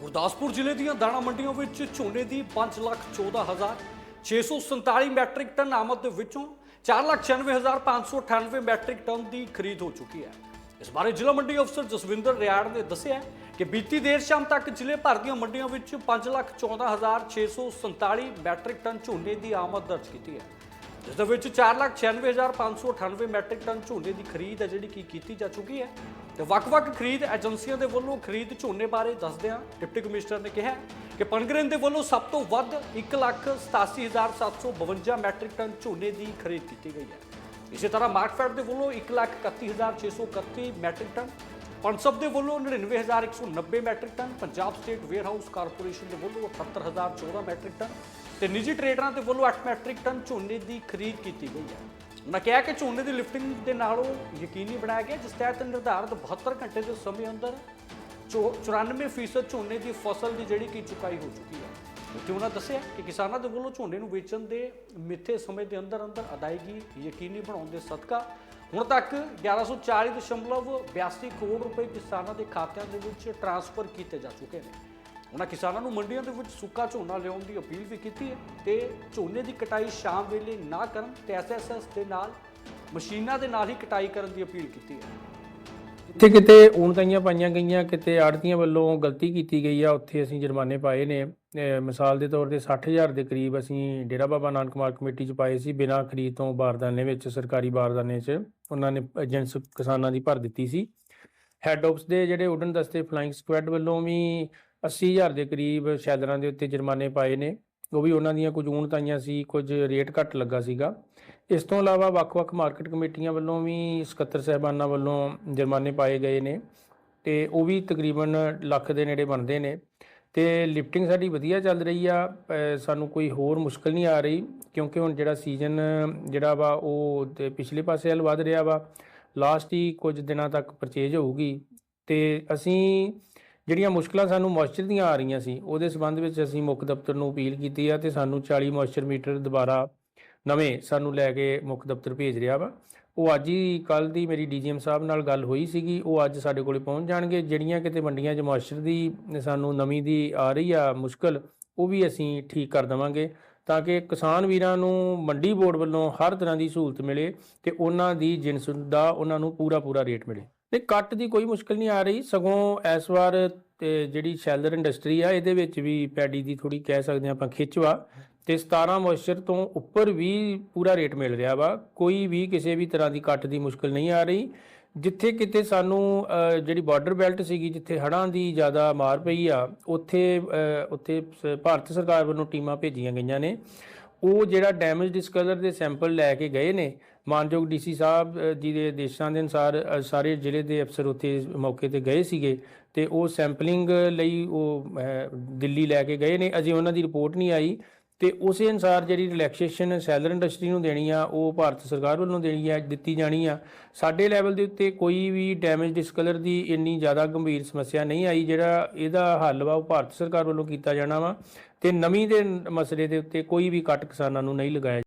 ਗੁਰਦਾਸਪੁਰ ਜ਼ਿਲ੍ਹੇ ਦੀਆਂ ਦਾਣਾ ਮੰਡੀਆਂ ਵਿੱਚ ਝੋਨੇ ਦੀ 514647 ਮੈਟ੍ਰਿਕ ਟਨ ਆਮਦ ਦੇ ਵਿੱਚੋਂ 496598 ਮੈਟ੍ਰਿਕ ਟਨ ਦੀ ਖਰੀਦ ਹੋ ਚੁੱਕੀ ਹੈ। ਇਸ ਬਾਰੇ ਜ਼ਿਲ੍ਹਾ ਮੰਡੀ ਅਫਸਰ ਜਸਵਿੰਦਰ ਰਿਆੜ ਨੇ ਦੱਸਿਆ ਕਿ ਬੀਤੀ ਦੇਰ ਸ਼ਾਮ ਤੱਕ ਜ਼ਿਲ੍ਹੇ ਭਰ ਦੀਆਂ ਮੰਡੀਆਂ ਵਿੱਚ 514647 ਮੈਟ੍ਰਿਕ ਟਨ ਝੋਨੇ ਦੀ ਆਮਦ ਦਰਜ ਕੀਤੀ ਹੈ। ਜਿਸ ਦੇ ਵਿੱਚ 496598 ਮੈਟ੍ਰਿਕ ਟਨ ਝੋਨੇ ਦੀ ਖਰੀਦ ਹੈ ਜਿਹੜੀ ਕਿ ਕੀਤੀ ਜਾ ਚੁੱਕੀ ਹੈ। ਤੇ ਵੱਖ-ਵੱਖ ਖਰੀਦ ਏਜੰਸੀਆਂ ਦੇ ਵੱਲੋਂ ਖਰੀਦ ਝੋਨੇ ਬਾਰੇ ਦੱਸਦਿਆਂ ਡਿਪਟੀ ਕਮਿਸ਼ਨਰ ਨੇ ਕਿਹਾ ਕਿ ਪਨਗਰੇਨ ਦੇ ਵੱਲੋਂ ਸਭ ਤੋਂ ਵੱਧ 187752 ਮੈਟ੍ਰਿਕ ਟਨ ਝੋਨੇ ਦੀ ਖਰੀਦ ਕੀਤੀ ਗਈ ਹੈ। ਇਸੇ ਤਰ੍ਹਾਂ ਮਾਰਕਫੈਡ ਦੇ ਵੱਲੋਂ 131631 ਮੈਟ੍ਰਿਕ ਟਨ ਪਨਸਬ ਦੇ ਵੱਲੋਂ 99190 metric ton, Punjab state warehouse corporation ਦੇ ਵੱਲੋਂ 78014 ਮੈਟ੍ਰਿਕ ਟਨ ਤੇ ਨਿੱਜੀ ਟਰੇਡਰਾਂ ਦੇ ਵੱਲੋਂ 8 ਮੈਟ੍ਰਿਕ ਟਨ ਝੋਨੇ ਦੀ ਖਰੀਦ ਕੀਤੀ ਗਈ ਹੈ। ਉਹਨਾਂ ਕਿਹਾ ਕਿ ਝੋਨੇ ਦੀ ਲਿਫਟਿੰਗ ਦੇ ਨਾਲੋਂ ਯਕੀਨੀ ਬਣਾਇਆ ਗਿਆ, ਜਿਸ ਤਹਿਤ ਨਿਰਧਾਰਤ 72 ਘੰਟੇ ਦੇ ਸਮੇਂ ਅੰਦਰ ਚੋ- 94% ਝੋਨੇ ਦੀ ਫਸਲ ਦੀ ਜਿਹੜੀ ਕਿ ਚੁਕਾਈ ਹੋ ਚੁੱਕੀ ਹੈ। ਉੱਥੇ ਉਹਨਾਂ ਦੱਸਿਆ ਕਿ ਕਿਸਾਨਾਂ ਦੇ ਵੱਲੋਂ ਝੋਨੇ ਨੂੰ ਵੇਚਣ ਦੇ ਮਿੱਥੇ ਸਮੇਂ ਦੇ ਅੰਦਰ ਅੰਦਰ ਅਦਾਇਗੀ ਯਕੀਨੀ ਬਣਾਉਣ ਦੇ ਸਦਕਾ ਹੁਣ ਤੱਕ 1140.82 ਕਰੋੜ ਰੁਪਏ ਕਿਸਾਨਾਂ ਦੇ ਖਾਤਿਆਂ ਦੇ ਵਿੱਚ ਟ੍ਰਾਂਸਫਰ ਕੀਤੇ ਜਾ ਚੁੱਕੇ ਨੇ। ਉਹਨਾਂ ਕਿਸਾਨਾਂ ਨੂੰ ਮੰਡੀਆਂ ਦੇ ਵਿੱਚ ਸੁੱਕਾ ਝੋਨਾ ਲਿਆਉਣ ਦੀ ਅਪੀਲ ਵੀ ਕੀਤੀ ਹੈ ਤੇ ਝੋਨੇ ਦੀ ਕਟਾਈ ਸ਼ਾਮ ਵੇਲੇ ਨਾ ਕਰਨ ਤੇ ਐਸਐਸਐਸ ਦੇ ਨਾਲ, ਮਸ਼ੀਨਾਂ ਦੇ ਨਾਲ ਹੀ ਕਟਾਈ ਕਰਨ ਦੀ ਅਪੀਲ ਕੀਤੀ ਹੈ। ਕਿਤੇ ਕਿਤੇ ਊਣਤਾਈਆਂ ਪਾਈਆਂ ਗਈਆਂ, ਕਿਤੇ ਆੜਤੀਆਂ ਵੱਲੋਂ ਗਲਤੀ ਕੀਤੀ ਗਈ ਆ, ਉੱਥੇ ਅਸੀਂ ਜੁਰਮਾਨੇ ਪਾਏ ਨੇ। ਮਿਸਾਲ ਦੇ ਤੌਰ ਤੇ 60000 ਦੇ ਕਰੀਬ ਅਸੀਂ ਡੇਰਾ ਬਾਬਾ ਨਾਨਕ ਮਾਰਗ ਕਮੇਟੀ ਚ ਪਾਏ ਸੀ, ਬਿਨਾਂ ਖਰੀਦ ਤੋਂ ਬਾਰਦਾਨੇ ਵਿੱਚ, ਸਰਕਾਰੀ ਬਾਰਦਾਨੇ 'ਚ ਉਹਨਾਂ ਨੇ ਏਜੰਟਸ ਕਿਸਾਨਾਂ ਦੀ ਭਰ ਦਿੱਤੀ ਸੀ। ਹੈੱਡ ਆਫਿਸ ਦੇ ਜਿਹੜੇ ਉਡਨ ਦਸਤੇ ਫਲਾਈਂਗ ਸਕੁਐਡ ਵੱਲੋਂ ਵੀ 80000 ਦੇ ਕਰੀਬ ਸ਼ੈਲਰਾਂ ਦੇ ਉੱਤੇ ਜੁਰਮਾਨੇ ਪਾਏ ਨੇ। ਉਹ ਵੀ ਉਹਨਾਂ ਦੀਆਂ ਕੁਝ ਊਣਤਾਈਆਂ ਸੀ, ਕੁਝ ਰੇਟ ਘੱਟ ਲੱਗਾ ਸੀਗਾ। ਇਸ ਤੋਂ ਇਲਾਵਾ ਵੱਖ-ਵੱਖ ਮਾਰਕੀਟ ਕਮੇਟੀਆਂ ਵੱਲੋਂ ਵੀ ਸਕੱਤਰ ਸਹਿਬਾਨਾਂ ਵੱਲੋਂ ਜੁਰਮਾਨੇ ਪਾਏ ਗਏ ਨੇ ਤੇ ਉਹ ਵੀ ਤਕਰੀਬਨ ਲੱਖ ਦੇ ਨੇੜੇ ਬਣਦੇ ਨੇ। ਤੇ ਲਿਫਟਿੰਗ ਸਾਡੀ ਵਧੀਆ ਚੱਲ ਰਹੀ ਆ ਸਾਨੂੰ ਕੋਈ ਹੋਰ ਮੁਸ਼ਕਲ ਨਹੀਂ ਆ ਰਹੀ, ਕਿਉਂਕਿ ਹੁਣ ਜਿਹੜਾ ਸੀਜ਼ਨ ਜਿਹੜਾ ਵਾ ਉਹ ਤੇ ਪਿਛਲੇ ਪਾਸੇ ਵੱਲ ਵੱਧ ਰਿਹਾ ਵਾ। ਲਾਸਟ ਹੀ ਕੁਝ ਦਿਨਾਂ ਤੱਕ ਪਰਚੇਜ ਹੋਊਗੀ ਤੇ ਅਸੀਂ ਜਿਹੜੀਆਂ ਮੁਸ਼ਕਲਾਂ ਸਾਨੂੰ ਮੋਇਸਚਰ ਦੀਆਂ ਆ ਰਹੀਆਂ ਸੀ, ਉਹਦੇ ਸਬੰਧ ਵਿੱਚ ਅਸੀਂ ਮੁੱਖ ਦਫ਼ਤਰ ਨੂੰ ਅਪੀਲ ਕੀਤੀ ਆ ਤੇ ਸਾਨੂੰ 40 ਮੋਇਸਚਰ ਮੀਟਰ ਦੁਬਾਰਾ ਨਵੇਂ ਸਾਨੂੰ ਲੈ ਕੇ ਮੁੱਖ ਦਫ਼ਤਰ ਭੇਜ ਰਿਹਾ ਵਾ। ਉਹ ਅੱਜ ਹੀ ਕੱਲ ਦੀ ਮੇਰੀ ਡੀਜੀਐਮ ਸਾਹਿਬ ਨਾਲ ਗੱਲ ਹੋਈ ਸੀਗੀ, ਉਹ ਅੱਜ ਸਾਡੇ ਕੋਲੇ ਪਹੁੰਚ ਜਾਣਗੇ। ਜਿਹੜੀਆਂ ਕਿਤੇ ਮੰਡੀਆਂ 'ਚ ਮੋਇਸਚਰ ਦੀ ਸਾਨੂੰ ਨਵੀਂ ਦੀ ਆ ਰਹੀ ਆ ਮੁਸ਼ਕਲ, ਉਹ ਵੀ ਅਸੀਂ ਠੀਕ ਕਰ ਦੇਵਾਂਗੇ ਤਾਂ ਕਿ ਕਿਸਾਨ ਵੀਰਾਂ ਨੂੰ ਮੰਡੀ ਬੋਰਡ ਵੱਲੋਂ ਹਰ ਤਰ੍ਹਾਂ ਦੀ ਸਹੂਲਤ ਮਿਲੇ ਤੇ ਉਹਨਾਂ ਦੀ ਜਿਨਸ ਦਾ ਉਹਨਾਂ ਨੂੰ ਪੂਰਾ ਪੂਰਾ ਰੇਟ ਮਿਲੇ। ਨਹੀਂ ਕੱਟ ਦੀ ਕੋਈ ਮੁਸ਼ਕਲ ਨਹੀਂ ਆ ਰਹੀ। ਸਗੋਂ ਇਸ ਵਾਰ ਤੇ ਜਿਹੜੀ ਸ਼ੈਲਰ ਇੰਡਸਟਰੀ ਆ, ਇਹਦੇ ਵਿੱਚ ਵੀ ਪੈਡੀ ਦੀ ਥੋੜੀ ਕਹਿ ਸਕਦੇ ਹਾਂ ਆਪਾਂ ਖਿੱਚਵਾ। ਤੇ 17 ਮੋਇਸਚਰ ਤੋਂ ਉੱਪਰ ਵੀ ਪੂਰਾ ਰੇਟ ਮਿਲ ਰਿਹਾ ਵਾ। ਕੋਈ ਵੀ ਕਿਸੇ ਵੀ ਤਰ੍ਹਾਂ ਦੀ ਕੱਟ ਦੀ ਮੁਸ਼ਕਲ ਨਹੀਂ ਆ ਰਹੀ। ਜਿੱਥੇ ਕਿਤੇ ਸਾਨੂੰ ਜਿਹੜੀ ਬਾਰਡਰ ਬੈਲਟ ਸੀਗੀ, ਜਿੱਥੇ ਹੜ੍ਹਾਂ ਦੀ ਜ਼ਿਆਦਾ ਮਾਰ ਪਈ ਆ, ਉੱਥੇ ਉੱਥੇ ਸ- ਭਾਰਤ ਸਰਕਾਰ ਵੱਲੋਂ ਟੀਮਾਂ ਭੇਜੀਆਂ ਗਈਆਂ ਨੇ। ਉਹ ਜਿਹੜਾ ਡੈਮੇਜ ਡਿਸਕਲਰ ਦੇ ਸੈਂਪਲ ਲੈ ਕੇ ਗਏ ਨੇ ਮਾਨਯੋਗ ਡੀਸੀ ਸਾਹਿਬ ਜੀ ਦੇ ਆਦੇਸ਼ਾਂ ਦੇ ਅਨੁਸਾਰ ਸਾਰੇ ਜ਼ਿਲ੍ਹੇ ਦੇ ਅਫਸਰ ਉੱਥੇ ਮੌਕੇ ਤੇ ਗਏ ਸੀਗੇ ਤੇ ਉਹ ਸੈਂਪਲਿੰਗ ਲਈ ਉਹ ਦਿੱਲੀ ਲੈ ਕੇ ਗਏ ਨੇ। ਅਜੇ ਉਹਨਾਂ ਦੀ ਰਿਪੋਰਟ ਨਹੀਂ ਆਈ ਤੇ ਉਸੇ ਅਨੁਸਾਰ ਜਿਹੜੀ ਰਿਲੈਕਸੇਸ਼ਨ ਸੈਲਰ ਇੰਡਸਟਰੀ ਨੂੰ ਦੇਣੀ ਆ, ਉਹ ਭਾਰਤ ਸਰਕਾਰ ਵੱਲੋਂ ਦੇਣੀ ਆ, ਦਿੱਤੀ ਜਾਣੀ ਆ। ਸਾਡੇ ਲੈਵਲ ਦੇ ਉੱਤੇ ਕੋਈ ਵੀ ਡੈਮੇਜ ਡਿਸਕਲਰ ਦੀ ਇੰਨੀ ਜ਼ਿਆਦਾ ਗੰਭੀਰ ਸਮੱਸਿਆ ਨਹੀਂ ਆਈ, ਜਿਹੜਾ ਇਹਦਾ ਹੱਲ ਵਾ ਉਹ ਭਾਰਤ ਸਰਕਾਰ ਵੱਲੋਂ ਕੀਤਾ ਜਾਣਾ ਵਾ ਤੇ ਨਵੀਂ ਦੇ ਮਸਲੇ ਦੇ ਉੱਤੇ ਕੋਈ ਵੀ ਕੱਟ ਕਿਸਾਨਾਂ ਨੂੰ ਨਹੀਂ ਲਗਾਇਆ